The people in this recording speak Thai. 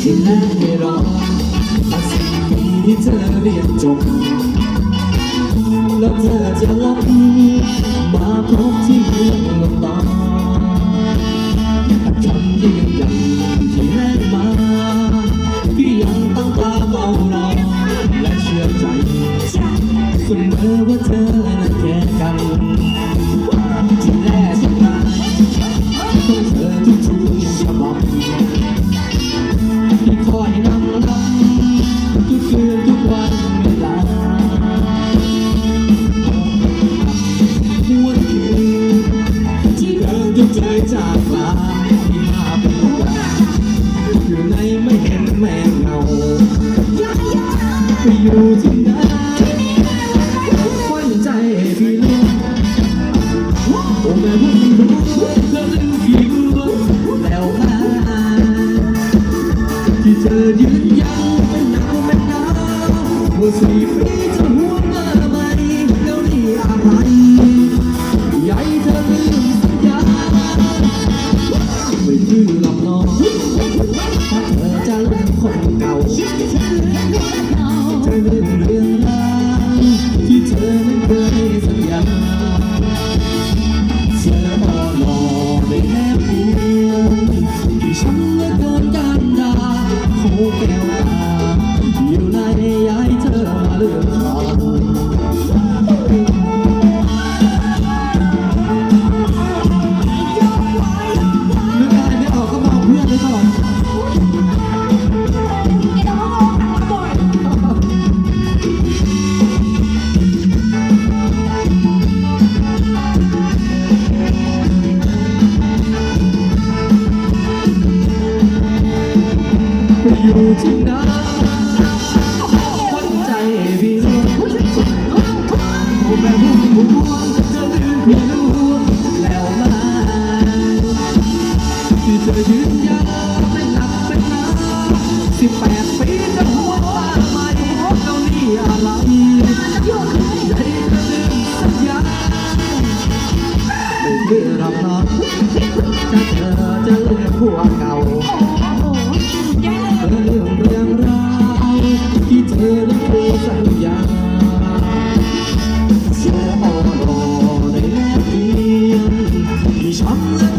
และให้รอมาสี่ปีที่เธอเรียนจบแล้วเธอจะรับมาพบที่เมืองลำบาก นแมงเงาไปอยู่ที่ไหนควันใจพี่ลูกโอ้แม่บุญรู้เธอลืมพี่รู้แล้วมาที่เธอยืนยันเป็นหนาวเป็นหนาวว่าสี่ปีจะห่วงมาไหมแล้วนี่อะไรใหญ่เธอลืมสัญญาไม่ดื้อหรอ เอยู่ที่ไหนคนใจพี่น้องผมแม่พุ่มพวจะลืมพี่รู้แล้วมาที่เธอยืนยันไม่หลับเป็นอนสิบแปดปีจะหัวว่าไหมแล้วนี่อะไรใหญ่เธอลืมสัญญาไม่เพื่อรับน้องถ้าเธอจะเลือผัวเก่า อนั้นเคยสัญญาเชื่ออ่อนรอในแลกเปลี่ยนที่ช้ำ